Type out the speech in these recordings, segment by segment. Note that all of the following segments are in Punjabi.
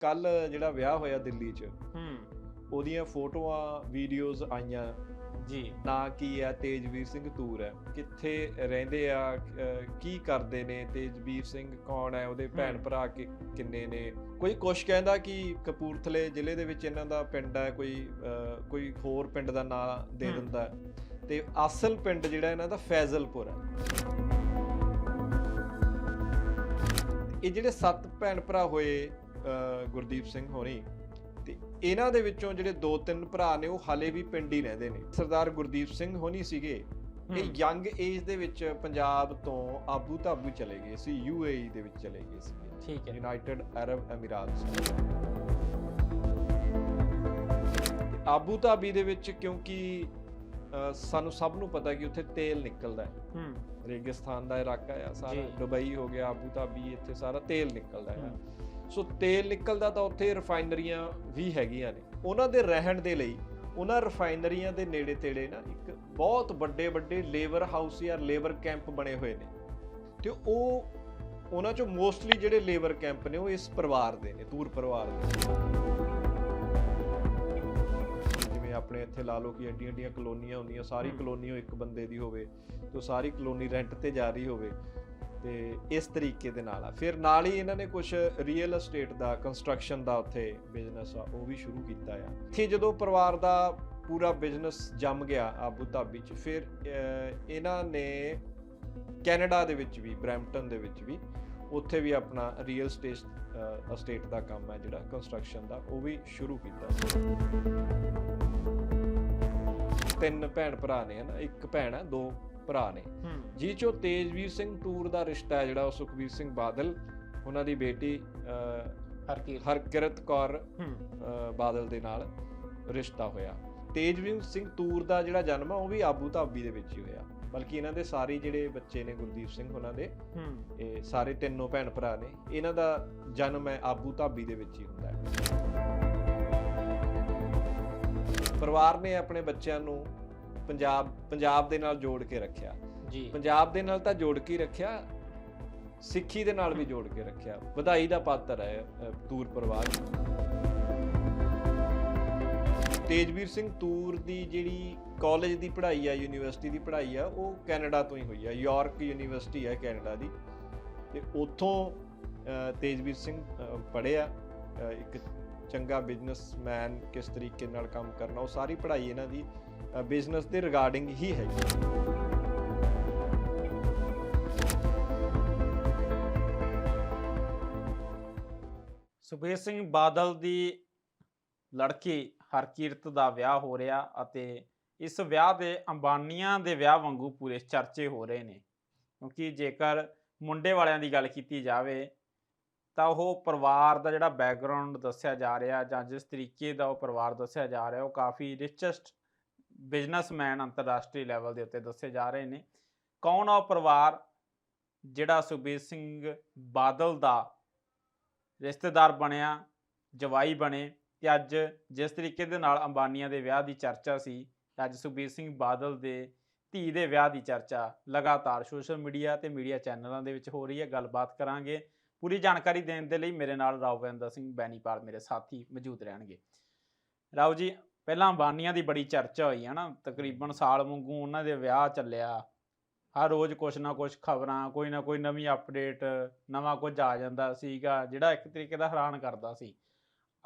ਕੱਲ ਜਿਹੜਾ ਵਿਆਹ ਹੋਇਆ ਦਿੱਲੀ 'ਚ ਹੂੰ। ਉਹਦੀਆਂ ਫੋਟੋਆਂ ਵੀਡੀਓਜ਼ ਆਈਆਂ। ਜੀ। ਨਾਂ ਕੀ ਹੈ ਤੇਜਵੀਰ ਸਿੰਘ ਤੂਰ ਹੈ। ਕਿੱਥੇ ਰਹਿੰਦੇ ਆ ਕੀ ਕਰਦੇ ਨੇ? ਤੇਜਵੀਰ ਸਿੰਘ ਕੌਣ ਹੈ? ਉਹਦੇ ਭੈਣ। ਭਰਾ ਕਿੰਨੇ ਨੇ? ਕੋਈ ਕੁਛ ਕਹਿੰਦਾ ਕਿ ਕਪੂਰਥਲੇ ਜ਼ਿਲ੍ਹੇ ਦੇ ਵਿੱਚ ਇਹਨਾਂ ਦਾ ਪਿੰਡ ਹੈ ਕੋਈ ਕੋਈ ਹੋਰ ਪਿੰਡ ਦਾ ਨਾਂ ਦੇ। ਦਿੰਦਾ। ਤੇ ਅਸਲ ਪਿੰਡ ਜਿਹੜਾ ਇਹਨਾਂ ਦਾ ਫੈਜ਼ਲਪੁਰ ਹੈ। ਇਹ ਜਿਹੜੇ ਸੱਤ ਭੈਣ ਭਰਾ ਹੋਏ ਗੁਰਦੀਪ ਸਿੰਘ ਹੋਣੀ। ਤੇ ਇਹਨਾਂ ਦੇ ਵਿੱਚੋਂ ਜਿਹੜੇ ਦੋ ਤਿੰਨ ਭਰਾ ਨੇ ਉਹ ਹਾਲੇ ਵੀ ਪਿੰਡ ਹੀ ਰਹਿੰਦੇ ਨੇ। ਸਰਦਾਰ ਗੁਰਦੀਪ ਸਿੰਘ ਹੋਣੀ ਸੀਗੇ। ਇਹ ਯੰਗ ਏਜ ਦੇ ਵਿੱਚ ਪੰਜਾਬ ਤੋਂ ਆਬੂ ਧਾਬੂ ਚਲੇ ਗਏ ਸੀ ਯੂਏਈ ਦੇ ਵਿੱਚ ਚਲੇ ਗਏ ਸੀ। ਠੀਕ ਹੈ। United Arab Emirates. Abu Dhabi ਦੇ ਵਿੱਚ ਕਿਉਂਕਿ ਸਾਨੂੰ ਸਭ ਨੂੰ ਪਤਾ ਕਿ ਉੱਥੇ ਤੇਲ ਨਿਕਲਦਾ ਹੈ। ਹੂੰ। ਰੇਗਿਸਤਾਨ ਦਾ ਇਲਾਕਾ ਆ ਸਾਰਾ। ਦੁਬਈ ਹੋ ਗਿਆ ਆਬੂ ਧਾਬੀ ਇੱਥੇ ਸਾਰਾ ਤੇਲ ਨਿਕਲਦਾ ਹੂੰ। ਸੋ ਤੇਲ ਨਿਕਲਦਾ ਤਾਂ ਉੱਥੇ ਰਿਫਾਈਨਰੀਆਂ ਵੀ ਹੈਗੀਆਂ ਨੇ। ਉਹਨਾਂ ਦੇ ਰਹਿਣ ਦੇ ਲਈ ਉਹਨਾਂ ਰਿਫਾਈਨਰੀਆਂ ਦੇ ਨੇੜੇ ਤੇੜੇ ਨਾ ਇੱਕ ਬਹੁਤ ਵੱਡੇ ਵੱਡੇ ਲੇਬਰ ਹਾਊਸ ਜਾਂ ਲੇਬਰ ਕੈਂਪ ਬਣੇ ਹੋਏ ਨੇ। ਤੇ ਉਹ ਉਹਨਾਂ ਚੋਂ ਮੋਸਟਲੀ ਜਿਹੜੇ ਲੇਬਰ ਕੈਂਪ ਨੇ ਉਹ ਇਸ ਪਰਿਵਾਰ ਦੇ ਨੇ ਤੂਰ ਪਰਿਵਾਰ ਦੇ ਜਿਵੇਂ ਆਪਣੇ ਇੱਥੇ ਲਾ ਲਓ ਕਿ ਐਡੀਆਂ ਐਡੀਆਂ ਕਲੋਨੀਆਂ ਹੁੰਦੀਆਂ ਸਾਰੀ। ਕਲੋਨੀ ਉਹ ਇੱਕ ਬੰਦੇ ਦੀ ਹੋਵੇ ਤੇ ਸਾਰੀ ਕਲੋਨੀ ਰੈਂਟ ਤੇ ਜਾ ਰਹੀ ਹੋਵੇ। ਤੇ ਇਸ ਤਰੀਕੇ ਦੇ ਨਾਲ ਆ। ਫਿਰ ਨਾਲ ਹੀ ਇਹਨਾਂ ਨੇ ਕੁਝ ਰੀਅਲ ਅਸਟੇਟ ਦਾ ਕੰਸਟਰਕਸ਼ਨ ਦਾ ਉੱਥੇ ਬਿਜ਼ਨਸ ਆ, ਉਹ ਵੀ ਸ਼ੁਰੂ ਕੀਤਾ ਆ। ਇੱਥੇ ਜਦੋਂ ਪਰਿਵਾਰ ਦਾ ਪੂਰਾ ਬਿਜ਼ਨਸ ਜੰਮ ਗਿਆ ਆਬੂ ਧਾਬੀ ਚ, ਫਿਰ ਇਹਨਾਂ ਨੇ ਕੈਨੇਡਾ ਦੇ ਵਿੱਚ ਵੀ, ਬਰੈਂਪਟਨ ਦੇ ਵਿੱਚ ਵੀ, ਉੱਥੇ ਵੀ ਆਪਣਾ ਰੀਅਲ ਸਟੇਟ ਅਸਟੇਟ ਦਾ ਕੰਮ ਹੈ ਜਿਹੜਾ ਕੰਸਟਰਕਸ਼ਨ ਦਾ, ਉਹ ਵੀ ਸ਼ੁਰੂ ਕੀਤਾ ਤਿੰਨ ਭੈਣ ਭਰਾ ਨੇ ਹਨਾ, ਇੱਕ ਭੈਣ ਆ, ਦੋ ਭਰਾ ਨੇ। ਜੀ ਚੋ ਤੇਜਵੀਰ ਸਿੰਘ ਟੂਰ ਦਾ ਰਿਸ਼ਤਾ ਹੈ ਜਿਹੜਾ ਉਹ ਸੁਖਬੀਰ ਸਿੰਘ ਬਾਦਲ ਉਹਨਾਂ ਦੀ ਬੇਟੀ ਹਰਕਿਰਤ। ਕੌਰ ਬਾਦਲ ਦੇ ਨਾਲ ਰਿਸ਼ਤਾ ਹੋਇਆ। ਤੇਜਵੀਰ ਸਿੰਘ ਟੂਰ ਦਾ ਜਿਹੜਾ ਜਨਮ ਆ ਉਹ ਵੀ ਆਬੂ ਧਾਬੀ ਦੇ ਵਿੱਚ ਹੀ ਹੋਇਆ। ਬਲਕਿ ਇਹਨਾਂ ਦੇ ਸਾਰੇ ਜਿਹੜੇ ਬੱਚੇ ਨੇ ਗੁਰਦੀਪ ਸਿੰਘ ਉਹਨਾਂ ਦੇ ਇਹ ਸਾਰੇ ਤਿੰਨੋਂ ਭੈਣ ਭਰਾ ਨੇ। ਇਹਨਾਂ ਦਾ ਜਨਮ ਹੈ ਆਬੂ ਧਾਬੀ ਦੇ ਵਿੱਚ ਹੀ ਹੁੰਦਾ ਹੈ। ਪਰਿਵਾਰ ਨੇ ਆਪਣੇ ਬੱਚਿਆਂ ਨੂੰ ਪੰਜਾਬ ਪੰਜਾਬ ਦੇ ਨਾਲ ਜੋੜ ਕੇ ਰੱਖਿਆ। ਜੀ। ਪੰਜਾਬ ਦੇ ਨਾਲ ਤਾਂ ਜੋੜ ਕੇ ਹੀ ਰੱਖਿਆ ਸਿੱਖੀ ਦੇ ਨਾਲ ਵੀ ਜੋੜ ਕੇ ਰੱਖਿਆ। ਵਧਾਈ ਦਾ ਪਾਤਰ ਹੈ ਤੂਰ ਪਰਿਵਾਰ। ਤੇਜਵੀਰ ਸਿੰਘ ਤੂਰ ਦੀ ਜਿਹੜੀ ਕਾਲਜ ਦੀ ਪੜ੍ਹਾਈ ਆ ਯੂਨੀਵਰਸਿਟੀ ਦੀ ਪੜ੍ਹਾਈ ਆ ਉਹ ਕੈਨੇਡਾ ਤੋਂ ਹੀ ਹੋਈ ਆ। ਯਾਰਕ ਯੂਨੀਵਰਸਿਟੀ ਹੈ ਕੈਨੇਡਾ ਦੀ। ਤੇ ਉੱਥੋਂ ਤੇਜਵੀਰ ਸਿੰਘ ਪੜ੍ਹਿਆ ਇੱਕ ਚੰਗਾ ਬਿਜ਼ਨਸਮੈਨ ਕਿਸ ਤਰੀਕੇ ਨਾਲ ਕੰਮ ਕਰਨਾ ਉਹ ਸਾਰੀ ਪੜ੍ਹਾਈ ਇਹਨਾਂ ਦੀ ਬਿਜ਼ਨਸ ਦੇ ਰਿਗਾਰਡਿੰਗ ਹੀ ਹੈ। ਸੁਖਬੀਰ ਸਿੰਘ ਬਾਦਲ ਦੀ ਲੜਕੀ ਹਰਕੀਰਤ ਦਾ ਵਿਆਹ ਹੋ ਰਿਹਾ ਅਤੇ ਇਸ ਵਿਆਹ ਦੇ ਅੰਬਾਨੀਆਂ ਦੇ ਵਿਆਹ ਵਾਂਗੂ ਪੂਰੇ ਚਰਚੇ ਹੋ ਰਹੇ ਨੇ। ਕਿਉਂਕਿ ਜੇਕਰ ਮੁੰਡੇ ਵਾਲਿਆਂ ਦੀ ਗੱਲ ਕੀਤੀ ਜਾਵੇ, ਤਾਂ ਉਹ ਪਰਿਵਾਰ ਦਾ ਜਿਹੜਾ ਬੈਕਗ੍ਰਾਉਂਡ ਦੱਸਿਆ ਜਾ ਰਿਹਾ ਜਾਂ ਜਿਸ ਤਰੀਕੇ ਦਾ ਉਹ ਪਰਿਵਾਰ ਦੱਸਿਆ ਜਾ ਰਿਹਾ, ਉਹ ਕਾਫੀ ਰਿਚੈਸਟ ਬਿਜ਼ਨਸਮੈਨ ਅੰਤਰਰਾਸ਼ਟਰੀ ਲੈਵਲ ਦੇ ਉੱਤੇ ਦੱਸੇ ਜਾ ਰਹੇ ਨੇ। ਕੌਣ ਆ ਉਹ ਪਰਿਵਾਰ ਜਿਹੜਾ ਸੁਖਬੀਰ ਸਿੰਘ ਬਾਦਲ ਦਾ ਰਿਸ਼ਤੇਦਾਰ ਬਣਿਆ, ਜਵਾਈ ਬਣੇ ਤੇ ਅੱਜ ਜਿਸ ਤਰੀਕੇ ਦੇ ਨਾਲ ਅੰਬਾਨੀਆਂ ਦੇ ਵਿਆਹ ਦੀ ਚਰਚਾ ਸੀ, ਅੱਜ ਸੁਖਬੀਰ ਸਿੰਘ ਬਾਦਲ ਦੇ ਧੀ ਦੇ ਵਿਆਹ ਦੀ ਚਰਚਾ ਲਗਾਤਾਰ ਸੋਸ਼ਲ ਮੀਡੀਆ ਤੇ ਮੀਡੀਆ ਚੈਨਲਾਂ ਦੇ ਵਿੱਚ ਹੋ ਰਹੀ ਹੈ। ਗੱਲਬਾਤ ਕਰਾਂਗੇ। ਪੂਰੀ ਜਾਣਕਾਰੀ ਦੇਣ ਦੇ ਲਈ ਮੇਰੇ ਨਾਲ ਰਾਵਿੰਦਰ ਸਿੰਘ ਬੈਨੀਪਾਲ ਮੇਰੇ ਸਾਥੀ ਮੌਜੂਦ ਰਹਿਣਗੇ। ਰਾਓ ਜੀ ਪਹਿਲਾਂ ਅੰਬਾਨੀਆਂ ਦੀ ਬੜੀ ਚਰਚਾ ਹੋਈ ਹੈ ਨਾ ਤਕਰੀਬਨ ਸਾਲ ਵਾਂਗੂ ਉਹਨਾਂ ਦੇ ਵਿਆਹ ਚੱਲਿਆ। ਹਰ ਰੋਜ਼ ਕੁਛ ਨਾ ਕੁਛ ਖਬਰਾਂ, ਕੋਈ ਨਾ ਕੋਈ ਨਵੀਂ ਅਪਡੇਟ ਨਵਾਂ ਕੁਝ ਆ ਜਾਂਦਾ ਸੀਗਾ, ਜਿਹੜਾ ਇੱਕ ਤਰੀਕੇ ਦਾ ਹੈਰਾਨ ਕਰਦਾ ਸੀ।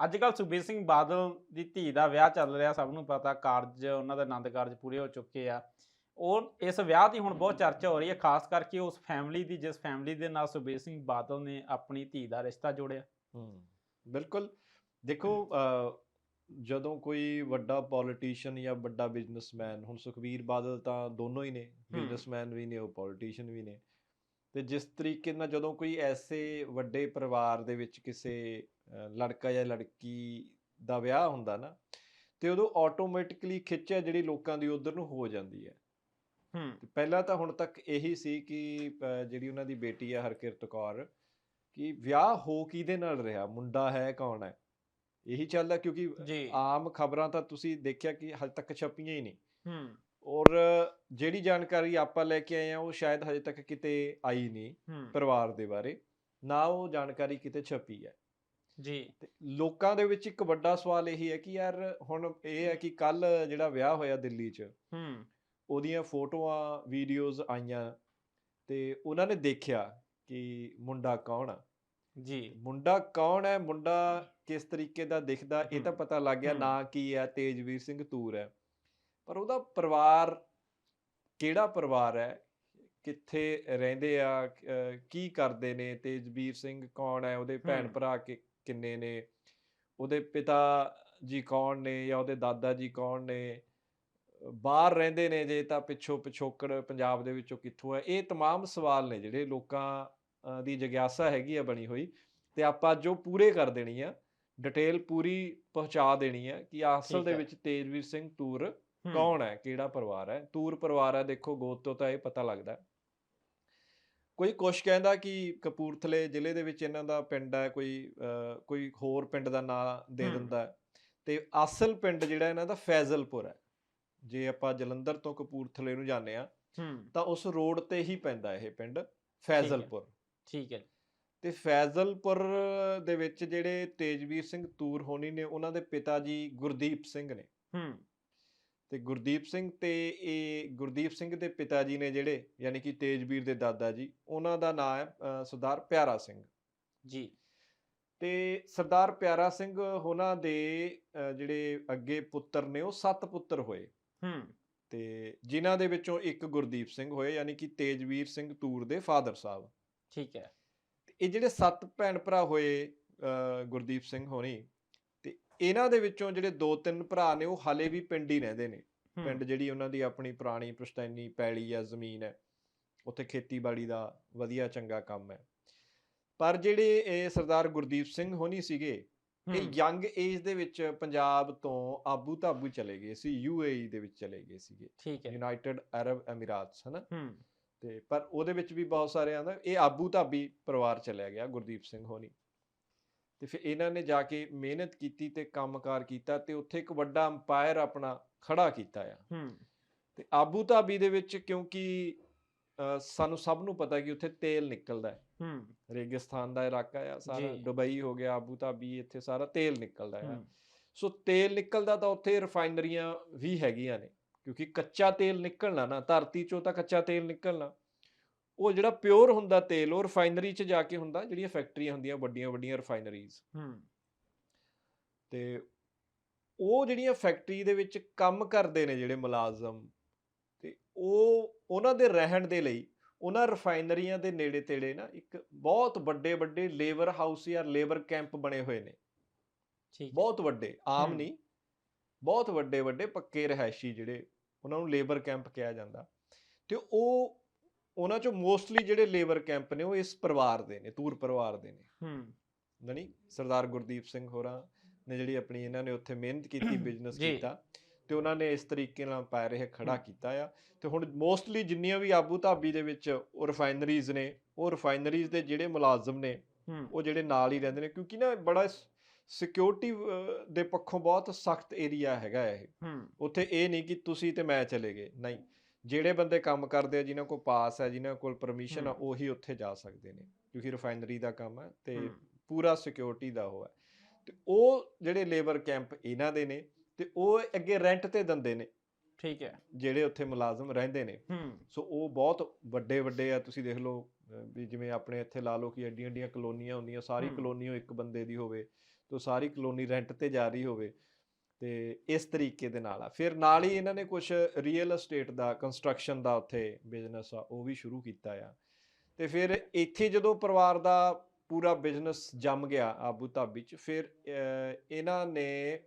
ਅੱਜ ਕੱਲ ਸੁਖਬੀਰ ਸਿੰਘ ਬਾਦਲ ਦੀ ਧੀ ਦਾ ਵਿਆਹ ਚੱਲ ਰਿਹਾ, ਸਭ ਨੂੰ ਪਤਾ, ਕਾਰਜ, ਉਹਨਾਂ ਦੇ ਆਨੰਦ ਕਾਰਜ ਪੂਰੇ ਹੋ ਚੁੱਕੇ ਆ। ਉਹ ਇਸ ਵਿਆਹ ਦੀ ਹੁਣ ਬਹੁਤ ਚਰਚਾ ਹੋ ਰਹੀ ਹੈ, ਖਾਸ ਕਰਕੇ ਉਸ ਫੈਮਿਲੀ ਦੀ, ਜਿਸ ਫੈਮਿਲੀ ਦੇ ਨਾਲ ਸੁਖਬੀਰ ਸਿੰਘ ਬਾਦਲ ਨੇ ਆਪਣੀ ਧੀ ਦਾ ਰਿਸ਼ਤਾ ਜੋੜਿਆ। ਹੂੰ, ਬਿਲਕੁਲ। ਦੇਖੋ ਜਦੋਂ ਕੋਈ ਵੱਡਾ ਪੋਲੀਟੀਸ਼ੀਅਨ ਜਾਂ ਵੱਡਾ ਬਿਜ਼ਨਸਮੈਨ ਹੁਣ ਸੁਖਵੀਰ ਬਾਦਲ ਤਾਂ ਦੋਨੋਂ ਹੀ ਨੇ ਬਿਜ਼ਨਸਮੈਨ ਵੀ ਨੇ ਉਹ ਪੋਲੀਟੀਸ਼ੀਅਨ ਵੀ ਨੇ। ਤੇ ਜਿਸ ਤਰੀਕੇ ਨਾਲ ਜਦੋਂ ਕੋਈ ਐਸੇ ਵੱਡੇ ਪਰਿਵਾਰ ਦੇ ਵਿੱਚ ਕਿਸੇ ਲੜਕਾ ਜਾਂ ਲੜਕੀ ਦਾ ਵਿਆਹ ਹੁੰਦਾ ਨਾ ਤੇ ਉਦੋਂ ਆਟੋਮੈਟਿਕਲੀ ਖਿੱਚਿਆ ਜਿਹੜੀ ਲੋਕਾਂ ਦੀ ਉਧਰ ਨੂੰ ਹੋ ਜਾਂਦੀ ਹੈ। ਹੂੰ। ਪਹਿਲਾਂ ਤਾਂ ਹੁਣ ਤੱਕ ਇਹੀ ਸੀ ਕਿ ਜਿਹੜੀ ਉਹਨਾਂ ਦੀ ਬੇਟੀ ਆ ਹਰਕਿਰਤ ਕੌਰ ਕਿ ਵਿਆਹ ਹੋ ਕਿਹਦੇ ਨਾਲ ਰਿਹਾ? ਮੁੰਡਾ ਹੈ ਕੌਣ ਹੈ? ਇਹੀ ਚੱਲਦਾ ਕਿਉਂਕਿ ਆਮ ਖਬਰਾਂ ਤਾਂ ਤੁਸੀਂ ਦੇਖਿਆ ਕਿ ਹਜੇ ਤੱਕ ਛਪੀਆਂ ਹੀ ਨਹੀਂ। ਹੂੰ। ਔਰ ਜਿਹੜੀ ਜਾਣਕਾਰੀ ਆਪਾਂ ਲੈ ਕੇ ਆਏ ਆ ਉਹ ਸ਼ਾਇਦ ਹਜੇ ਤੱਕ ਕਿਤੇ ਆਈ ਨਹੀਂ ਪਰਿਵਾਰ ਦੇ ਬਾਰੇ। ਨਾ ਉਹ ਜਾਣਕਾਰੀ ਕਿਤੇ ਛਪੀ ਹੈ। ਜੀ। ਲੋਕਾਂ ਦੇ ਵਿੱਚ ਇੱਕ ਵੱਡਾ ਸਵਾਲ ਇਹੀ ਹੈ ਕਿ ਯਾਰ ਹੁਣ ਇਹ ਹੈ ਕਿ ਕੱਲ ਜਿਹੜਾ ਵਿਆਹ ਹੋਇਆ ਦਿੱਲੀ 'ਚ ਹੂੰ। ਉਹਦੀਆਂ ਫੋਟੋਆਂ ਵੀਡੀਓਜ਼ ਆਈਆਂ ਤੇ ਉਹਨਾਂ ਨੇ ਦੇਖਿਆ ਕਿ ਮੁੰਡਾ ਕੌਣ ਆ? ਜੀ ਮੁੰਡਾ ਕੌਣ ਹੈ ਮੁੰਡਾ ਕਿਸ ਤਰੀਕੇ ਦਾ ਦਿਖਦਾ ਇਹ ਤਾਂ ਹਮ, ਪਤਾ ਲੱਗ ਗਿਆ ਹਮ। ਨਾਂ ਕੀ ਹੈ ਤੇਜਵੀਰ ਸਿੰਘ ਤੂਰ ਹੈ ਪਰ ਉਹਦਾ ਪਰਿਵਾਰ ਕਿਹੜਾ ਪਰਿਵਾਰ ਹੈ ਕਿੱਥੇ ਰਹਿੰਦੇ ਆ ਅਹ ਕੀ ਕਰਦੇ ਨੇ ਤੇਜਵੀਰ ਸਿੰਘ ਕੌਣ ਹੈ ਉਹਦੇ ਭੈਣ ਹਮ। ਭਰਾ ਕਿ- ਕਿੰਨੇ ਨੇ ਉਹਦੇ ਪਿਤਾ ਜੀ ਕੌਣ ਨੇ ਜਾਂ ਉਹਦੇ ਦਾਦਾ ਜੀ ਕੌਣ ਨੇ ਅਹ ਬਾਹਰ ਰਹਿੰਦੇ ਨੇ ਜੇ ਤਾਂ ਪਿੱਛੋਂ ਪਿਛੋਕੜ ਪੰਜਾਬ ਦੇ ਵਿੱਚੋਂ ਕਿੱਥੋਂ ਹੈ ਇਹ तमाम ਸਵਾਲ ਨੇ ਜਿਹੜੇ ਲੋਕਾਂ ਅਹ ਦੀ ਜਿਗਿਆਸਾ ਹੈਗੀ ਆ ਬਣੀ ਹੋਈ ਤੇ ਆਪਾਂ ਉਹ ਪੂਰੇ ਕਰ ਦੇਣੀ ਆ ਡਿਟੇਲ ਪੂਰੀ ਪਹੁੰਚਾ ਦੇਣੀ ਆ ਕਿ ਅਸਲ ਦੇ। ਵਿੱਚ ਤੇਜਵੀਰ ਸਿੰਘ ਤੂਰ ਕੌਣ ਹੈ ਕਿਹੜਾ ਪਰਿਵਾਰ ਹੈ ਤੂਰ ਪਰਿਵਾਰ ਹੈ ਦੇਖੋ ਗੋਤ ਤੋਂ ਤਾਂ ਇਹ ਪਤਾ ਲੱਗਦਾ। ਕੋਈ ਕੁਛ ਕਹਿੰਦਾ ਕਿ ਕਪੂਰਥਲੇ ਜ਼ਿਲ੍ਹੇ ਦੇ ਵਿੱਚ ਇਹਨਾਂ ਦਾ ਪਿੰਡ ਹੈ ਕੋਈ ਕੋਈ ਹੋਰ ਪਿੰਡ ਦਾ ਨਾਂ ਦੇ। ਦਿੰਦਾ। ਤੇ ਅਸਲ ਪਿੰਡ ਜਿਹੜਾ ਇਹਨਾਂ ਦਾ ਫੈਜ਼ਲਪੁਰ ਹੈ ਜੇ ਆਪਾਂ ਜਲੰਧਰ ਤੋਂ ਕਪੂਰਥਲੇ ਨੂੰ ਜਾਂਦੇ ਆ ਤਾਂ ਉਸ ਰੋਡ ਤੇ ਹੀ ਪੈਂਦਾ ਇਹ ਪਿੰਡ ਫੈਜ਼ਲਪੁਰ ਠੀਕ ਹੈ ਤੇ ਫੈਜ਼ਲਪੁਰ ਦੇ ਵਿੱਚ ਜਿਹੜੇ ਤੇਜਵੀਰ ਸਿੰਘ ਤੂਰ ਹੋਣੀ ਨੇ ਉਹਨਾਂ ਦੇ ਪਿਤਾ ਜੀ ਗੁਰਦੀਪ ਸਿੰਘ ਨੇ। ਹੂੰ। ਤੇ ਗੁਰਦੀਪ ਸਿੰਘ ਤੇ ਇਹ ਗੁਰਦੀਪ ਸਿੰਘ ਦੇ ਪਿਤਾ ਜੀ ਨੇ ਜਿਹੜੇ ਯਾਨੀ ਕਿ ਤੇਜਵੀਰ ਦੇ ਦਾਦਾ ਜੀ ਉਹਨਾਂ ਦਾ ਨਾਮ ਹੈ ਸਰਦਾਰ ਪਿਆਰਾ ਸਿੰਘ। ਜੀ। ਤੇ ਸਰਦਾਰ ਪਿਆਰਾ ਸਿੰਘ ਹੋਣਾ ਦੇ ਜਿਹੜੇ ਅੱਗੇ ਪੁੱਤਰ ਨੇ ਉਹ ਸੱਤ ਪੁੱਤਰ ਹੋਏ। ਹੂੰ। ਤੇ ਜਿਨ੍ਹਾਂ ਦੇ ਵਿੱਚੋਂ ਇੱਕ ਗੁਰਦੀਪ ਸਿੰਘ ਹੋਏ ਯਾਨੀ ਕਿ ਤੇਜਵੀਰ ਸਿੰਘ ਤੂਰ ਦੇ ਫਾਦਰ ਸਾਹਿਬ। ਠੀਕ ਹੈ। ਇਹ ਜਿਹੜੇ ਸੱਤ ਭੈਣ ਭਰਾ ਹੋਏ ਗੁਰਦੀਪ ਸਿੰਘ ਹੋਣੀ ਤੇ ਇਹਨਾਂ ਦੇ ਵਿੱਚੋਂ ਜਿਹੜੇ ਦੋ ਤਿੰਨ ਭਰਾ ਨੇ ਉਹ ਹਾਲੇ ਵੀ ਪਿੰਡ ਹੀ ਰਹਿੰਦੇ ਨੇ। ਪਿੰਡ ਜਿਹੜੀ ਉਹਨਾਂ ਦੀ ਆਪਣੀ ਪੁਰਾਣੀ ਪੁਸ਼ਤੈਨੀ ਪੈਲੀ ਆ ਜ਼ਮੀਨ ਹੈ ਉੱਥੇ ਖੇਤੀਬਾੜੀ ਦਾ ਵਧੀਆ ਚੰਗਾ ਕੰਮ ਹੈ। ਪਰ ਜਿਹੜੇ ਇਹ ਸਰਦਾਰ ਗੁਰਦੀਪ ਸਿੰਘ ਹੋਣੀ ਸੀਗੇ ਇਹ ਯੰਗ ਏਜ ਦੇ ਵਿੱਚ ਪੰਜਾਬ ਤੋਂ ਆਬੂ ਧਾਬੂ ਚਲੇ ਗਏ ਸੀ ਯੂਏਈ ਦੇ ਵਿੱਚ ਚਲੇ ਗਏ ਸੀਗੇ। ਠੀਕ ਹੈ। ਯੂਨਾਈਟਿਡ ਅਰਬ ਐਮੀਰਾਤਸ ਹਨਾ? ਹੂੰ। ਤੇ ਪਰ ਉਹਦੇ ਵਿੱਚ ਵੀ ਬਹੁਤ ਸਾਰੇ ਆਂਦਾ ਇਹ ਆਬੂ ਧਾਬੀ ਪਰਿਵਾਰ ਚਲਿਆ ਗਿਆ ਗੁਰਦੀਪ ਸਿੰਘ ਹੋਣੀ। ਤੇ ਫਿਰ ਇਹਨਾਂ ਨੇ ਜਾ ਕੇ ਮਿਹਨਤ ਕੀਤੀ ਤੇ ਕੰਮਕਾਰ ਕੀਤਾ ਤੇ ਉੱਥੇ ਇੱਕ ਵੱਡਾ ਅੰਪਾਇਰ ਆਪਣਾ ਖੜਾ ਕੀਤਾ ਆ। ਹੂੰ। ਤੇ ਆਬੂ ਧਾਬੀ ਦੇ ਵਿੱਚ ਕਿਉਂਕਿ ਸਾਨੂੰ ਸਭ ਨੂੰ ਪਤਾ ਕਿ ਉੱਥੇ ਤੇਲ ਨਿਕਲਦਾ ਹੈ। ਹੂੰ। ਰੇਗਿਸਤਾਨ ਦਾ ਇਲਾਕਾ ਆ ਸਾਰਾ। ਦੁਬਈ ਹੋ ਗਿਆ ਆਬੂ ਧਾਬੀ ਇੱਥੇ ਸਾਰਾ ਤੇਲ ਨਿਕਲਦਾ ਆ। ਹੂੰ, ਸੋ ਤੇਲ ਨਿਕਲਦਾ ਤਾਂ ਉੱਥੇ ਰਿਫਾਈਨਰੀਆਂ ਵੀ ਹੈਗੀਆਂ ਨੇ। ਕਿਉਂਕਿ ਕੱਚਾ ਤੇਲ ਨਿਕਲਣਾ ਨਾ ਧਰਤੀ ਚੋਂ ਤਾਂ ਕੱਚਾ ਤੇਲ ਨਿਕਲਣਾ। ਉਹ ਜਿਹੜਾ ਪਿਓਰ ਹੁੰਦਾ ਤੇਲ ਉਹ ਰਿਫਾਈਨਰੀ 'ਚ ਜਾ ਕੇ ਹੁੰਦਾ ਜਿਹੜੀਆਂ ਫੈਕਟਰੀਆਂ ਹੁੰਦੀਆਂ ਵੱਡੀਆਂ-ਵੱਡੀਆਂ ਰਿਫਾਈਨਰੀਜ਼ ਹੂੰ। ਤੇ ਉਹ ਜਿਹੜੀਆਂ ਫੈਕਟਰੀ ਦੇ ਵਿੱਚ ਕੰਮ ਕਰਦੇ ਨੇ ਜਿਹੜੇ ਮੁਲਾਜ਼ਮ ਤੇ ਉਹ ਉਹਨਾਂ ਦੇ ਰਹਿਣ ਦੇ ਲਈ ਉਹਨਾਂ ਰਿਫਾਈਨਰੀਆਂ ਦੇ ਨੇੜੇ ਤੇੜੇ ਨਾ ਇੱਕ ਬਹੁਤ ਵੱਡੇ ਵੱਡੇ ਲੇਬਰ ਹਾਊਸ ਜਾਂ ਲੇਬਰ ਕੈਂਪ ਬਣੇ ਹੋਏ ਨੇ। ਠੀਕ ਬਹੁਤ ਵੱਡੇ ਆਮ ਨਹੀਂ ਬਹੁਤ ਵੱਡੇ ਵੱਡੇ ਪੱਕੇ ਰਹਿائشੀ ਜਿਹੜੇ ਉਹਨਾਂ ਨੂੰ ਲੇਬਰ ਕੈਂਪ ਕਿਹਾ ਜਾਂਦਾ। ਤੇ ਉਹ ਉਹਨਾਂ ਚੋਂ ਮੋਸਟਲੀ ਜਿਹੜੇ ਲੇਬਰ ਕੈਂਪ ਨੇ ਉਹ ਇਸ ਪਰਿਵਾਰ ਦੇ ਨੇ ਤੂਰ ਪਰਿਵਾਰ ਦੇ ਨੇ। ਹੂੰ। ਨਹੀਂ ਸਰਦਾਰ ਗੁਰਦੀਪ ਸਿੰਘ ਹੋਰਾਂ ਨੇ ਜਿਹੜੀ ਆਪਣੀ ਇਹਨਾਂ ਨੇ ਉੱਥੇ ਮਿਹਨਤ ਕੀਤੀ ਬਿਜ਼ਨਸ। ਕੀਤਾ ਤੇ ਉਹਨਾਂ ਨੇ ਇਸ ਤਰੀਕੇ ਨਾਲ ਪੈਰ ਇਹ ਖੜਾ ਕੀਤਾ ਆ। ਤੇ ਹੁਣ ਮੋਸਟਲੀ ਜਿੰਨੀਆਂ ਵੀ ਆਬੂ ਧਾਬੀ ਦੇ ਵਿੱਚ ਉਹ ਰਿਫਾਈਨਰੀਜ਼ ਨੇ ਉਹ ਰਿਫਾਈਨਰੀਜ਼ ਦੇ ਜਿਹੜੇ ਮੁਲਾਜ਼ਮ ਨੇ ਉਹ ਜਿਹੜੇ ਨਾਲ ਹੀ ਰਹਿੰਦੇ ਨੇ ਕਿਉਂਕਿ ਨਾ ਬੜਾ ਸਿਕਿਉਰਿਟੀ ਦੇ ਪੱਖੋਂ ਬਹੁਤ ਸਖਤ ਏਰੀਆ ਹੈਗਾ ਇਹ। ਉੱਥੇ ਇਹ ਨਹੀਂ ਕਿ ਤੁਸੀਂ ਤੇ ਮੈਂ ਚਲੇ ਗਏ। ਨਹੀਂ। ਜਿਹੜੇ ਬੰਦੇ ਕੰਮ ਕਰਦੇ ਆ ਜਿਨ੍ਹਾਂ ਕੋਲ ਪਾਸ ਹੈ ਜਿਨ੍ਹਾਂ ਕੋਲ ਪਰਮਿਸ਼ਨ ਆ। ਉਹੀ ਉੱਥੇ ਜਾ ਸਕਦੇ ਨੇ ਕਿਉਂਕਿ ਰਿਫਾਈਨਰੀ ਦਾ ਕੰਮ ਹੈ ਤੇ ਪੂਰਾ ਸਿਕਿਉਰਿਟੀ ਦਾ ਉਹ ਹੈ। ਤੇ ਉਹ ਜਿਹੜੇ ਲੇਬਰ ਕੈਂਪ ਇਹਨਾਂ ਦੇ ਨੇ ਤੇ ਉਹ ਅੱਗੇ ਰੈਂਟ ਤੇ ਦਿੰਦੇ ਨੇ। ਠੀਕ ਹੈ। ਜਿਹੜੇ ਉੱਥੇ ਮੁਲਾਜ਼ਮ ਰਹਿੰਦੇ ਨੇ। ਸੋ ਉਹ ਬਹੁਤ ਵੱਡੇ ਵੱਡੇ ਆ। ਤੁਸੀਂ ਦੇਖ ਲਓ ਵੀ ਜਿਵੇਂ ਆਪਣੇ ਇੱਥੇ ਲਾ ਲਓ ਕਿ ਐਡੀਆਂ ਐਡੀਆਂ ਕਲੋਨੀਆਂ ਹੁੰਦੀਆਂ ਸਾਰੀ। ਕਲੋਨੀ ਇੱਕ ਬੰਦੇ ਦੀ ਹੋਵੇ। ਤੇ ਸਾਰੀ ਕਲੋਨੀ ਰੈਂਟ ਤੇ ਜਾ ਰਹੀ ਹੋਵੇ ਤੇ ਇਸ ਤਰੀਕੇ ਦੇ ਨਾਲ ਆ। ਫਿਰ ਨਾਲ ਹੀ ਇਹਨਾਂ ਨੇ ਕੁਝ ਰੀਅਲ ਅਸਟੇਟ ਦਾ ਕੰਸਟਰਕਸ਼ਨ ਦਾ ਉੱਥੇ ਬਿਜ਼ਨਸ ਆ ਉਹ ਵੀ ਸ਼ੁਰੂ ਕੀਤਾ ਆ। ਤੇ ਫਿਰ ਇੱਥੇ ਜਦੋਂ ਪਰਿਵਾਰ ਦਾ ਪੂਰਾ ਬਿਜ਼ਨਸ ਜੰਮ ਗਿਆ ਆਬੂ ਧਾਬੀ ਚ ਫਿਰ ਇਹਨਾਂ ਨੇ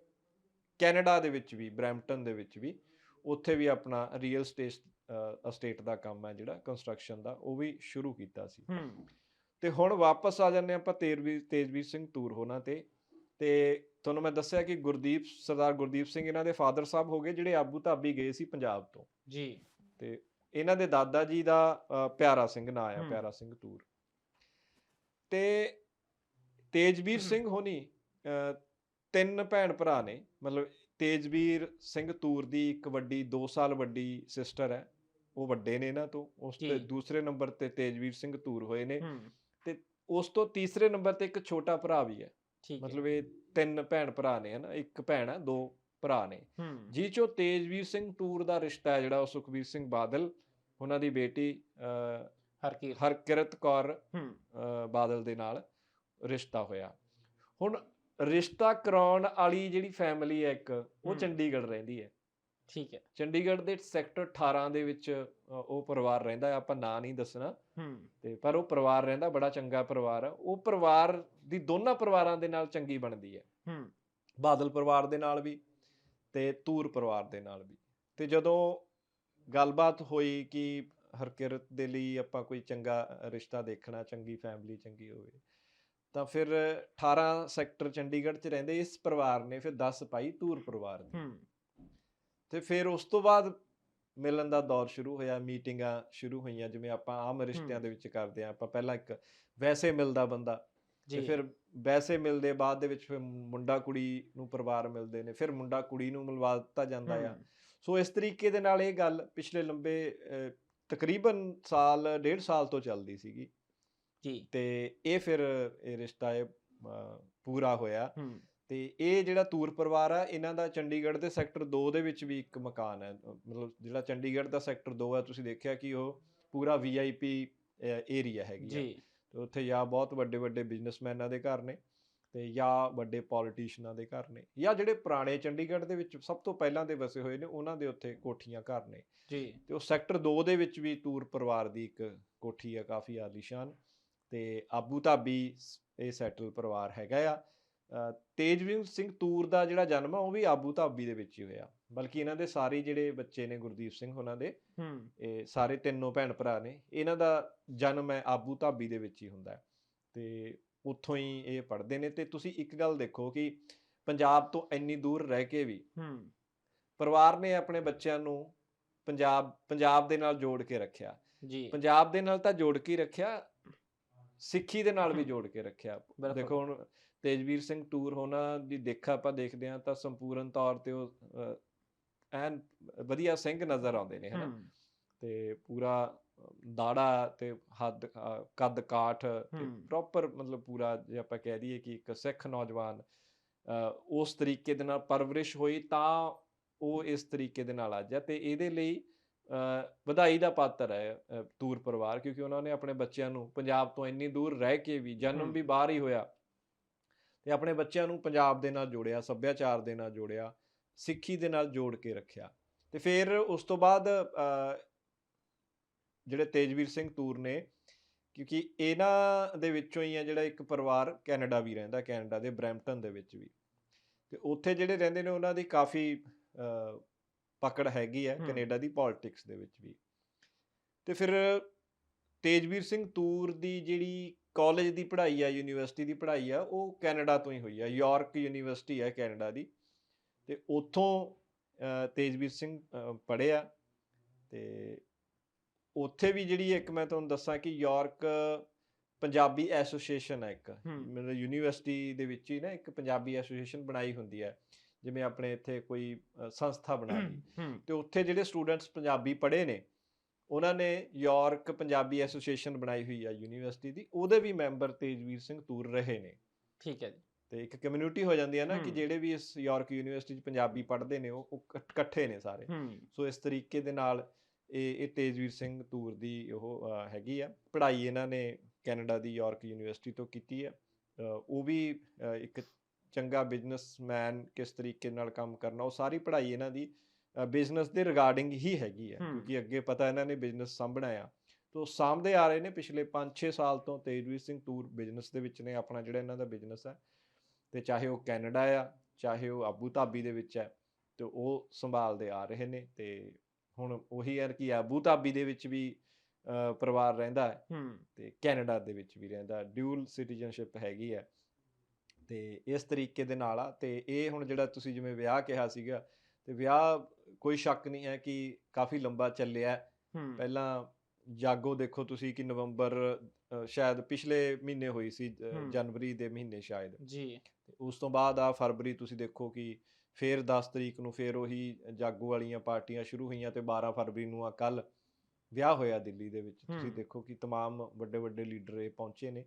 ਕੈਨੇਡਾ ਦੇ ਵਿੱਚ ਵੀ ਬਰੈਂਪਟਨ ਦੇ ਵਿੱਚ ਵੀ ਉੱਥੇ ਵੀ ਆਪਣਾ ਰੀਅਲ ਸਟੇਟ ਅਸਟੇਟ ਦਾ ਕੰਮ ਹੈ ਜਿਹੜਾ ਕੰਸਟਰਕਸ਼ਨ ਦਾ ਉਹ ਵੀ ਸ਼ੁਰੂ ਕੀਤਾ ਸੀ। ਤੇ ਹੁਣ ਵਾਪਸ ਆ ਜਾਂਦੇ ਆਪਾਂ ਤੇਰਵੀਰ ਤੇਜਵੀਰ ਸਿੰਘ ਤੂਰ ਹੋਣਾ ਤੇ ਤੇ ਤੁਹਾਨੂੰ ਮੈਂ ਦੱਸਿਆ ਕਿ ਗੁਰਦੀਪ ਸਰਦਾਰ ਗੁਰਦੀਪ ਸਿੰਘ ਇਹਨਾਂ ਦੇ ਫਾਦਰ ਸਾਹਿਬ ਹੋ ਗਏ ਜਿਹੜੇ ਆਬੂ ਧਾਬੀ ਗਏ ਸੀ ਪੰਜਾਬ ਤੋਂ। ਜੀ। ਤੇ ਇਹਨਾਂ ਦੇ ਦਾਦਾ ਜੀ ਦਾ ਪਿਆਰਾ ਸਿੰਘ ਨਾਂ ਆ। ਪਿਆਰਾ ਸਿੰਘ ਤੂਰ। ਤੇ ਤੇਜਵੀਰ। ਸਿੰਘ ਹੋਣੀ ਤਿੰਨ ਭੈਣ ਭਰਾ ਨੇ। ਮਤਲਬ ਤੇਜਵੀਰ ਸਿੰਘ ਤੂਰ ਦੀ ਇੱਕ ਵੱਡੀ 2 ਸਾਲ ਵੱਡੀ ਸਿਸਟਰ ਹੈ। ਉਹ ਵੱਡੇ ਨੇ ਇਹਨਾਂ ਤੋਂ। ਉਸ ਤੇ। ਦੂਸਰੇ ਨੰਬਰ ਤੇ ਤੇਜਵੀਰ ਸਿੰਘ ਤੂਰ ਹੋਏ ਨੇ। ਹੂੰ। ਉਸ ਤੋਂ ਤੀਸਰੇ ਨੰਬਰ ਤੇ ਇੱਕ ਛੋਟਾ ਭਰਾ ਵੀ ਹੈ। ਠੀਕ ਹੈ। ਮਤਲਬ ਇਹ ਤਿੰਨ ਭੈਣ ਭਰਾ ਨੇ ਹਨਾ? ਇੱਕ ਭੈਣ ਆ ਦੋ ਭਰਾ ਨੇ। ਹੂੰ। ਜੀ ਚੋਂ ਤੇਜਵੀਰ ਸਿੰਘ ਟੂਰ ਦਾ ਰਿਸ਼ਤਾ ਹੈ ਜਿਹੜਾ ਉਹ ਸੁਖਬੀਰ ਸਿੰਘ ਬਾਦਲ ਉਹਨਾਂ ਦੀ ਬੇਟੀ ਹਰਕੀਰਤ। ਹਰਕਿਰਤ ਕੌਰ ਹੂੰ। ਬਾਦਲ ਦੇ ਨਾਲ ਰਿਸ਼ਤਾ ਹੋਇਆ। ਹੁਣ ਰਿਸ਼ਤਾ ਕਰਾਉਣ ਵਾਲੀ ਜਿਹੜੀ ਫੈਮਿਲੀ ਹੈ ਇੱਕ ਉਹ। ਚੰਡੀਗੜ੍ਹ ਰਹਿੰਦੀ ਹੈ। ਠੀਕ ਹੈ। ਚੰਡੀਗੜ੍ਹ ਦੇ ਸੈਕਟਰ 18 ਦੇ ਵਿੱਚ ਉਹ ਪਰਿਵਾਰ ਰਹਿੰਦਾ ਹੈ ਆਪਾਂ ਨਾਂ ਨਹੀਂ ਦੱਸਣਾ। ਹੂੰ। ਤੇ ਪਰ ਉਹ ਪਰਿਵਾਰ ਰਹਿੰਦਾ ਬੜਾ ਚੰਗਾ ਪਰਿਵਾਰ ਹੈ। ਉਹ ਪਰਿਵਾਰ ਦੀ ਦੋਨਾਂ ਪਰਿਵਾਰਾਂ ਦੇ ਨਾਲ ਚੰਗੀ ਬਣਦੀ ਹੈ। ਹੂੰ। ਬਾਦਲ ਪਰਿਵਾਰ ਦੇ ਨਾਲ ਵੀ ਤੇ ਤੂਰ ਪਰਿਵਾਰ ਦੇ ਨਾਲ ਵੀ। ਤੇ ਜਦੋਂ ਗੱਲਬਾਤ ਹੋਈ ਕਿ ਹਰਕਿਰਤ ਦੇ ਲਈ ਆਪਾਂ ਕੋਈ ਚੰਗਾ ਰਿਸ਼ਤਾ ਦੇਖਣਾ ਚੰਗੀ ਫੈਮਿਲੀ ਚੰਗੀ ਹੋਵੇ ਤਾਂ ਫਿਰ 18 ਸੈਕਟਰ ਚੰਡੀਗੜ੍ਹ 'ਚ ਰਹਿੰਦੇ ਇਸ ਪਰਿਵਾਰ ਨੇ ਫਿਰ 10 ਪਾਈ ਤੂਰ ਪਰਿਵਾਰ ਦੀ ਹੂੰ। ਤੇ ਫਿਰ ਉਸ ਤੋਂ ਬਾਅਦ ਮਿਲਣ ਦਾ ਦੌਰ ਸ਼ੁਰੂ ਹੋਇਆ ਮੀਟਿੰਗਾਂ ਸ਼ੁਰੂ ਹੋਈਆਂ ਜਿਵੇਂ ਆਪਾਂ ਆਮ ਰਿਸ਼ਤਿਆਂ। ਦੇ ਵਿੱਚ ਕਰਦੇ ਆ ਆਪਾਂ ਪਹਿਲਾਂ ਇੱਕ ਵੈਸੇ ਮਿਲਦਾ ਬੰਦਾ ਤੇ ਫਿਰ ਵੈਸੇ ਮਿਲਦੇ ਬਾਅਦ ਦੇ ਵਿੱਚ ਫਿਰ ਮੁੰਡਾ ਕੁੜੀ ਨੂੰ ਪਰਿਵਾਰ ਮਿਲਦੇ ਨੇ ਫਿਰ ਮੁੰਡਾ ਕੁੜੀ ਨੂੰ ਮਿਲਵਾ ਦਿੱਤਾ ਜਾਂਦਾ ਆ। ਸੋ ਇਸ ਤਰੀਕੇ ਦੇ ਨਾਲ ਇਹ ਗੱਲ ਪਿਛਲੇ ਲੰਬੇ ਤਕਰੀਬਨ ਸਾਲ ਡੇਢ ਸਾਲ ਤੋਂ ਚੱਲਦੀ ਸੀਗੀ। ਜੀ। ਤੇ ਇਹ ਫਿਰ ਇਹ ਰਿਸ਼ਤਾ ਇਹ ਪੂਰਾ ਹੋਇਆ। ਹੂੰ। ਤੇ ਇਹ ਜਿਹੜਾ ਤੂਰ ਪਰਿਵਾਰ ਆ ਇਹਨਾਂ ਦਾ ਚੰਡੀਗੜ੍ਹ ਦੇ ਸੈਕਟਰ 2 ਦੇ ਵਿੱਚ ਵੀ ਇੱਕ ਮਕਾਨ ਹੈ। ਮਤਲਬ ਜਿਹੜਾ ਚੰਡੀਗੜ੍ਹ ਦਾ ਸੈਕਟਰ 2 ਹੈ ਤੁਸੀਂ ਦੇਖਿਆ ਕਿ ਉਹ ਪੂਰਾ ਵੀਆਈਪੀ ਏਰੀਆ ਹੈਗੀ ਜੀ। ਤੇ ਉੱਥੇ ਜਾਂ ਬਹੁਤ ਵੱਡੇ ਵੱਡੇ ਬਿਜ਼ਨਸਮੈਨਾਂ ਦੇ ਘਰ ਨੇ ਤੇ ਜਾਂ ਵੱਡੇ ਪੋਲੀਟੀਸ਼ੀਅਨਾਂ ਦੇ ਘਰ ਨੇ ਜਾਂ ਜਿਹੜੇ ਪੁਰਾਣੇ ਚੰਡੀਗੜ੍ਹ ਦੇ ਵਿੱਚ ਸਭ ਤੋਂ ਪਹਿਲਾਂ ਦੇ ਵਸੇ ਹੋਏ ਨੇ ਉਹਨਾਂ ਦੇ ਉੱਥੇ ਕੋਠੀਆਂ ਘਰ ਨੇ। ਜੀ। ਤੇ ਉਹ ਸੈਕਟਰ 2 ਦੇ ਵਿੱਚ ਵੀ ਤੂਰ ਪਰਿਵਾਰ ਦੀ ਇੱਕ ਕੋਠੀ ਆ ਕਾਫੀ ਆਲੀਸ਼ਾਨ। ਤੇ ਆਬੂ ਧਾਬੀ ਇਹ ਸੈਟਲ ਪਰਿਵਾਰ ਹੈਗਾ ਆ। ਤੇਜਵੀਰ ਸਿੰਘ ਤੂਰ ਦਾ ਜਿਹੜਾ ਜਨਮ ਆ ਉਹ ਵੀ ਆਬੂ ਧਾਬੀ ਦੇ ਵਿੱਚ ਹੀ ਹੋਇਆ। ਬਲਕਿ ਇਹਨਾਂ ਦੇ ਸਾਰੇ ਜਿਹੜੇ ਬੱਚੇ ਨੇ ਗੁਰਦੀਪ ਸਿੰਘ ਉਹਨਾਂ ਦੇ ਹੂੰ। ਇਹ ਸਾਰੇ ਤਿੰਨੋਂ ਭੈਣ ਭਰਾ ਨੇ ਇਹਨਾਂ ਦਾ ਜਨਮ ਹੈ ਆਬੂ ਧਾਬੀ ਦੇ ਵਿੱਚ ਹੀ ਹੁੰਦਾ ਹੈ। ਤੇ ਉੱਥੋਂ ਹੀ ਇਹ ਪੜ੍ਹਦੇ ਨੇ। ਤੇ ਤੁਸੀਂ ਇੱਕ ਗੱਲ ਦੇਖੋ ਕਿ ਪੰਜਾਬ ਤੋਂ ਇੰਨੀ ਦੂਰ ਰਹਿ ਕੇ ਵੀ ਹੂੰ। ਪਰਿਵਾਰ ਨੇ ਆਪਣੇ ਬੱਚਿਆਂ ਨੂੰ ਪੰਜਾਬ ਪੰਜਾਬ ਦੇ ਨਾਲ ਜੋੜ ਕੇ ਰੱਖਿਆ। ਜੀ। ਪੰਜਾਬ ਦੇ ਨਾਲ ਤਾਂ ਜੋੜ ਕੇ ਰੱਖਿਆ ਸਿੱਖੀ ਦੇ ਨਾਲ ਵੀ। ਜੋੜ ਕੇ ਰੱਖਿਆ। ਦੇਖੋ ਹੁਣ ਤੇਜਵੀਰ ਸਿੰਘ ਟੂਰ ਹੋਣਾ ਦੀ ਦੇਖ ਆਪਾਂ ਦੇਖਦੇ ਹਾਂ ਤਾਂ ਸੰਪੂਰਨ ਤੌਰ ਤੇ ਉਹ ਐਨ ਵਧੀਆ ਸਿੰਘ ਨਜ਼ਰ ਆਉਂਦੇ ਨੇ ਹਨਾ ਤੇ ਪੂਰਾ ਦਾੜਾ ਤੇ ਹੱਦ ਕੱਦ ਕਾਠ ਤੇ। ਪ੍ਰੋਪਰ ਮਤਲਬ ਪੂਰਾ ਜੇ ਆਪਾਂ ਕਹਿ ਦਈਏ ਕਿ ਇੱਕ ਸਿੱਖ ਨੌਜਵਾਨ ਉਸ ਤਰੀਕੇ ਦੇ ਨਾਲ ਪਰਵਰਿਸ਼ ਹੋਈ ਤਾਂ ਉਹ ਇਸ ਤਰੀਕੇ ਦੇ ਨਾਲ ਅੱਜ ਤੇ ਇਹਦੇ ਲਈ ਵਧਾਈ ਦਾ ਪਾਤਰ ਹੈ ਤੂਰ ਪਰਿਵਾਰ ਕਿਉਂਕਿ ਉਹਨਾਂ ਨੇ ਆਪਣੇ ਬੱਚਿਆਂ ਨੂੰ ਪੰਜਾਬ ਤੋਂ ਇੰਨੀ ਦੂਰ ਰਹਿ ਕੇ ਵੀ ਜਨਮ। ਵੀ ਬਾਹਰ ਹੀ ਹੋਇਆ ਤੇ ਆਪਣੇ ਬੱਚਿਆਂ ਨੂੰ ਪੰਜਾਬ ਦੇ ਨਾਲ ਜੋੜਿਆ ਸੱਭਿਆਚਾਰ ਦੇ ਨਾਲ ਜੋੜਿਆ ਸਿੱਖੀ ਦੇ ਨਾਲ ਜੋੜ ਕੇ ਰੱਖਿਆ। ਤੇ ਫਿਰ ਉਸ ਤੋਂ ਬਾਅਦ ਜਿਹੜੇ ਤੇਜਵੀਰ ਸਿੰਘ ਤੂਰ ਨੇ ਕਿਉਂਕਿ ਇਹਨਾਂ ਦੇ ਵਿੱਚੋਂ ਹੀ ਆ ਜਿਹੜਾ ਇੱਕ ਪਰਿਵਾਰ ਕੈਨੇਡਾ ਵੀ ਰਹਿੰਦਾ ਕੈਨੇਡਾ ਦੇ ਬਰੈਂਪਟਨ ਦੇ ਵਿੱਚ ਵੀ। ਤੇ ਉੱਥੇ ਜਿਹੜੇ ਰਹਿੰਦੇ ਨੇ ਉਹਨਾਂ ਦੀ ਕਾਫੀ ਪਕੜ ਹੈਗੀ ਹੈ। ਕੈਨੇਡਾ ਦੀ ਪੋਲਿਟਿਕਸ ਦੇ ਵਿੱਚ ਵੀ। ਤੇ ਫਿਰ ਤੇਜਵੀਰ ਸਿੰਘ ਤੂਰ ਦੀ ਜਿਹੜੀ ਕਾਲਜ ਦੀ ਪੜ੍ਹਾਈ ਆ ਯੂਨੀਵਰਸਿਟੀ ਦੀ ਪੜ੍ਹਾਈ ਆ ਉਹ ਕੈਨੇਡਾ ਤੋਂ ਹੀ ਹੋਈ ਆ ਯਾਰਕ ਯੂਨੀਵਰਸਿਟੀ ਹੈ ਕੈਨੇਡਾ ਦੀ। ਤੇ ਉੱਥੋਂ ਤੇਜਵੀਰ ਸਿੰਘ ਪੜ੍ਹਿਆ ਤੇ ਉੱਥੇ ਵੀ ਜਿਹੜੀ ਇੱਕ ਮੈਂ ਤੁਹਾਨੂੰ ਦੱਸਾਂ ਕਿ ਯਾਰਕ ਪੰਜਾਬੀ ਐਸੋਸੀਏਸ਼ਨ ਹੈ ਇੱਕ। ਮਤਲਬ ਯੂਨੀਵਰਸਿਟੀ ਦੇ ਵਿੱਚ ਹੀ ਨਾ ਇੱਕ ਪੰਜਾਬੀ ਐਸੋਸੀਏਸ਼ਨ ਬਣਾਈ ਹੁੰਦੀ ਹੈ ਜਿਵੇਂ ਆਪਣੇ ਇੱਥੇ ਕੋਈ ਸੰਸਥਾ ਬਣਾ ਲਈ। ਤੇ ਉੱਥੇ ਜਿਹੜੇ ਸਟੂਡੈਂਟਸ ਪੰਜਾਬੀ ਪੜ੍ਹੇ ਨੇ ਉਹਨਾਂ ਨੇ ਯਾਰਕ ਪੰਜਾਬੀ ਐਸੋਸੀਏਸ਼ਨ ਬਣਾਈ ਹੋਈ ਆ ਯੂਨੀਵਰਸਿਟੀ ਦੀ ਉਹਦੇ ਵੀ ਮੈਂਬਰ ਤੇਜਵੀਰ ਸਿੰਘ ਤੂਰ ਰਹੇ ਨੇ। ਠੀਕ ਹੈ ਜੀ। ਤੇ ਇੱਕ ਕਮਿਊਨਿਟੀ ਹੋ ਜਾਂਦੀ ਹੈ ਨਾ ਕਿ। ਜਿਹੜੇ ਵੀ ਇਸ ਯਾਰਕ ਯੂਨੀਵਰਸਿਟੀ 'ਚ ਪੰਜਾਬੀ ਪੜ੍ਹਦੇ ਨੇ ਉਹ ਇਕੱਠ- ਨੇ ਸਾਰੇ। ਸੋ ਇਸ ਤਰੀਕੇ ਦੇ ਨਾਲ ਇਹ ਇਹ ਤੇਜਵੀਰ ਸਿੰਘ ਤੂਰ ਦੀ ਉਹ ਹੈਗੀ ਆ। ਪੜ੍ਹਾਈ ਇਹਨਾਂ ਨੇ ਕੈਨੇਡਾ ਦੀ ਯਾਰਕ ਯੂਨੀਵਰਸਿਟੀ ਤੋਂ ਕੀਤੀ ਹੈ ਉਹ ਵੀ ਇੱਕ ਚੰਗਾ ਬਿਜ਼ਨਸਮੈਨ ਕਿਸ ਤਰੀਕੇ ਨਾਲ ਕੰਮ ਕਰਨਾ ਉਹ ਸਾਰੀ ਪੜ੍ਹਾਈ ਇਹਨਾਂ ਦੀ ਬਿਜ਼ਨਸ ਦੇ ਰਿਗਾਰਡਿੰਗ ਹੀ ਹੈਗੀ ਹੈ। ਕਿਉਂਕਿ ਅੱਗੇ ਪਤਾ ਇਹਨਾਂ ਨੇ ਬਿਜ਼ਨਸ ਸਾਂਭਣਾ ਆ। ਤੋਂ ਸਾਂਭਦੇ ਆ ਰਹੇ ਨੇ ਪਿਛਲੇ 5-6 ਸਾਲ ਤੋਂ ਤੇਜਵੀਰ ਸਿੰਘ ਤੂਰ ਬਿਜ਼ਨਸ ਦੇ ਵਿੱਚ ਨੇ ਆਪਣਾ ਜਿਹੜਾ ਇਹਨਾਂ ਦਾ ਬਿਜ਼ਨਸ ਹੈ। ਤੇ ਚਾਹੇ ਉਹ ਕੈਨੇਡਾ ਆ ਚਾਹੇ ਉਹ ਆਬੂ ਧਾਬੀ ਦੇ ਵਿੱਚ ਹੈ ਤੇ ਉਹ ਸੰਭਾਲਦੇ ਆ ਰਹੇ ਨੇ। ਤੇ ਹੁਣ ਉਹੀ ਹੈ ਕਿ ਆਬੂ ਧਾਬੀ ਦੇ ਵਿੱਚ ਵੀ ਪਰਿਵਾਰ ਰਹਿੰਦਾ ਹੈ। ਹੂੰ। ਤੇ ਕੈਨੇਡਾ ਦੇ ਵਿੱਚ ਵੀ ਰਹਿੰਦਾ ਡਿਊਲ ਸਿਟੀਜ਼ਨਸ਼ਿਪ ਹੈਗੀ ਹੈ। ਤੇ ਇਸ ਤਰੀਕੇ ਦੇ ਨਾਲ ਆ ਤੇ ਇਹ ਹੁਣ ਜਿਹੜਾ ਤੁਸੀਂ ਜਿਵੇਂ ਵਿਆਹ ਕਿਹਾ ਸੀਗਾ ਤੇ ਵਿਆਹ ਕੋਈ ਸ਼ੱਕ ਨਹੀਂ ਹੈ ਕਿ ਕਾਫੀ ਲੰਬਾ ਚੱਲਿਆ ਹੈ। ਹੂੰ ਪਹਿਲਾਂ ਜਾਗੋ ਦੇਖੋ ਤੁਸੀਂ ਕਿ ਨਵੰਬਰ ਅਹ, ਸ਼ਾਇਦ ਪਿਛਲੇ ਮਹੀਨੇ ਹੋਈ ਸੀ ਅਹ, ਹਮ। ਜਨਵਰੀ ਦੇ ਮਹੀਨੇ ਸ਼ਾਇਦ ਜੀ ਤੇ ਉਸ ਤੋਂ ਬਾਅਦ ਆ ਫਰਵਰੀ ਤੁਸੀਂ ਦੇਖੋ ਕਿ ਫੇਰ 10 ਤਰੀਕ ਨੂੰ ਫੇਰ ਉਹੀ ਜਾਗੋ ਵਾਲੀਆਂ ਪਾਰਟੀਆਂ ਸ਼ੁਰੂ ਹੋਈਆਂ ਤੇ 12 ਫਰਵਰੀ ਨੂੰ ਆ ਕੱਲ ਵਿਆਹ ਹੋਇਆ ਦਿੱਲੀ ਦੇ ਵਿੱਚ ਤੁਸੀਂ ਹਮ। ਦੇਖੋ ਕਿ तमाम ਵੱਡੇ ਵੱਡੇ ਲੀਡਰ ਇਹ ਪਹੁੰਚੇ ਨੇ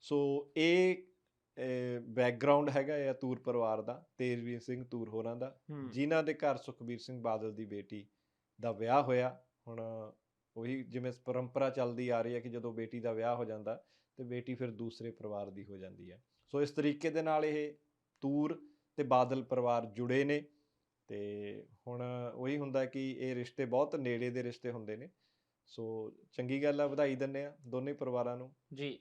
ਸੋ ਇਹ ਬੈਕਗ੍ਰਾਉਂਡ ਹੈਗਾ ਆ ਤੂਰ ਪਰਿਵਾਰ ਦਾ ਤੇਜਵੀਰ ਸਿੰਘ ਤੂਰ ਹੋਰਾਂ ਦਾ ਜਿਨ੍ਹਾਂ ਦੇ ਘਰ ਸੁਖਬੀਰ ਸਿੰਘ ਬਾਦਲ ਦੀ ਬੇਟੀ ਦਾ ਵਿਆਹ ਹੋਇਆ। ਹੁਣ ਉਹੀ ਜਿਵੇਂ ਪਰੰਪਰਾ ਚੱਲਦੀ ਆ ਰਹੀ ਹੈ ਕਿ ਜਦੋਂ ਬੇਟੀ ਦਾ ਵਿਆਹ ਹੋ ਜਾਂਦਾ ਤੇ ਬੇਟੀ ਫਿਰ ਦੂਸਰੇ ਪਰਿਵਾਰ ਦੀ ਹੋ ਜਾਂਦੀ ਹੈ। ਸੋ ਇਸ ਤਰੀਕੇ ਦੇ ਨਾਲ ਇਹ ਤੂਰ ਤੇ ਬਾਦਲ ਪਰਿਵਾਰ ਜੁੜੇ ਨੇ ਤੇ ਹੁਣ ਉਹੀ ਹੁੰਦਾ ਕਿ ਇਹ ਰਿਸ਼ਤੇ ਬਹੁਤ ਨੇੜੇ ਦੇ ਰਿਸ਼ਤੇ ਹੁੰਦੇ ਨੇ। ਸੋ ਚੰਗੀ ਗੱਲ ਆ ਵਧਾਈ ਦਿੰਦੇ ਆ ਦੋਨੇ ਪਰਿਵਾਰਾਂ ਨੂੰ। ਜੀ।